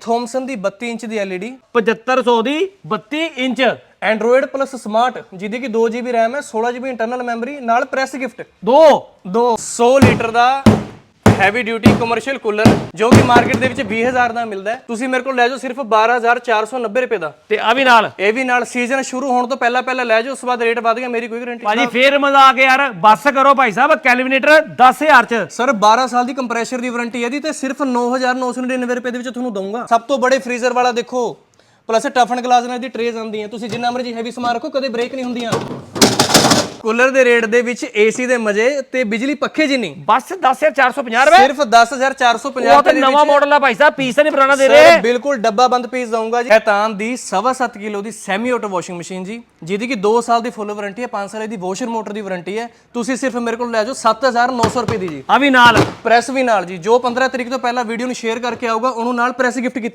ਥੋਮਸਨ ਦੀ 32 ਇੰਚ ਦੀ LED 7500 ਦੀ 32 ਇੰਚ। Android plus Smart ਜਿਹਦੀ ਕਿ 2GB RAM ਹੈ 16GB ਇੰਟਰਨਲ ਮੈਮਰੀ ਨਾਲ ਪ੍ਰੈਸ ਗਿਫਟ ਦੋ। ਦੋ। 100 ਲੀਟਰ ਦਾ ਹੈਵੀ ਡਿਊਟੀ ਕਮਰਸ਼ੀਅਲ ਕੂਲਰ ਜੋ ਕਿ ਮਾਰਕੀਟ ਦੇ ਵਿੱਚ 20000 ਦਾ ਮਿਲਦਾ ਹੈ। ਤੁਸੀਂ ਮੇਰੇ ਕੋਲ ਲੈ ਜਾਓ ਸਿਰਫ 12490 ਰੁਪਏ ਦਾ। ਤੇ ਆ ਵੀ ਨਾਲ। ਇਹ ਵੀ ਨਾਲ ਸੀਜ਼ਨ ਸ਼ੁਰੂ ਹੋਣ ਤੋਂ ਪਹਿਲਾਂ ਪਹਿਲਾਂ ਲੈ ਜਾਓ ਉਸ ਤੋਂ ਬਾਅਦ ਰੇਟ ਵਧ ਗਿਆ ਮੇਰੀ ਕੋਈ ਗਾਰੰਟੀ ਭਾਜੀ ਫੇਰ ਮਜ਼ਾਕ ਯਾਰ। ਬੱਸ ਕਰੋ ਭਾਈ ਸਾਹਿਬ ਕੈਲਵੀਨੇਟਰ 10000 ਚ। ਸਰ 12 ਸਾਲ ਦੀ ਕੰਪਰੈਸ਼ਰ ਦੀ ਵਾਰੰਟੀ ਹੈ ਦੀ ਤੇ ਸਿਰਫ 9999 ਰੁਪਏ ਦੇ ਵਿੱਚ ਤੁਹਾਨੂੰ ਦਊਂਗਾ। ਸਭ ਤੋਂ ਬੜੇ ਫ੍ਰੀਜ਼ਰ ਵਾਲਾ ਦੇਖੋ। ਪਲੱਸ ਟਫਨ ਗਲਾਸ ਨਾਲ ਦੀ ਟਰੇਜ਼ ਆਉਂਦੀਆਂ। ਤੁਸੀਂ ਜਿੰਨਾ ਮਰਜ਼ੀ ਹੈਵੀ ਸਮਾਨ ਰੱਖੋ ਕਦੇ ਬ੍ਰੇਕ ਨਹੀਂ ਹੁੰਦੀਆਂ। ਕੂਲਰ ਦੇ ਰੇਟ ਦੇ ਵਿੱਚ ਏਸੀ ਦੇ ਮਜ਼ੇ ਤੇ ਬਿਜਲੀ ਪੱਖੇ ਜਿੰਨੀ? ਬਸ 10450 ਰੁਪਏ। ਸਿਰਫ 10450 ਉਹ ਤਾਂ ਨਵਾਂ ਮਾਡਲ ਆ ਭਾਈ ਸਾਹਿਬ ਪੀਸ ਨਹੀਂ ਪੁਰਾਣਾ ਦੇ ਰਹੇ। ਬਿਲਕੁਲ ਡੱਬਾ ਬੰਦ ਪੀਸ ਦਊਂਗਾ ਜੀ। ਹੈਤਾਨ ਦੀ 7.5 ਕਿਲੋ ਦੀ ਸੈਮੀ ਆਟੋ ਵਾਸ਼ਿੰਗ ਮਸ਼ੀਨ ਜੀ ਜਿਹਦੀ ਕਿ 2 ਸਾਲ ਦੀ ਫੁੱਲ ਵਾਰੰਟੀ ਹੈ 5 ਸਾਲ ਦੀ ਵਾਸ਼ਰ ਮੋਟਰ ਦੀ ਵਾਰੰਟੀ ਹੈ। ਤੁਸੀਂ ਸਿਰਫ ਮੇਰੇ ਕੋਲ ਲੈ ਜਾਓ 7900 ਰੁਪਏ ਦੀ ਜੀ। ਆ ਵੀ ਨਾਲ। ਪ੍ਰੈਸ ਵੀ ਨਾਲ ਜੀ। ਜੋ 15 ਤਰੀਕ ਤੋਂ ਪਹਿਲਾਂ ਵੀਡੀਓ ਨੂੰ ਸ਼ੇਅਰ ਕਰਕੇ ਆਊਗਾ ਉਹਨੂੰ ਨਾਲ ਪ੍ਰੈਸ ਗਿਫਟ ਕੀਤੀ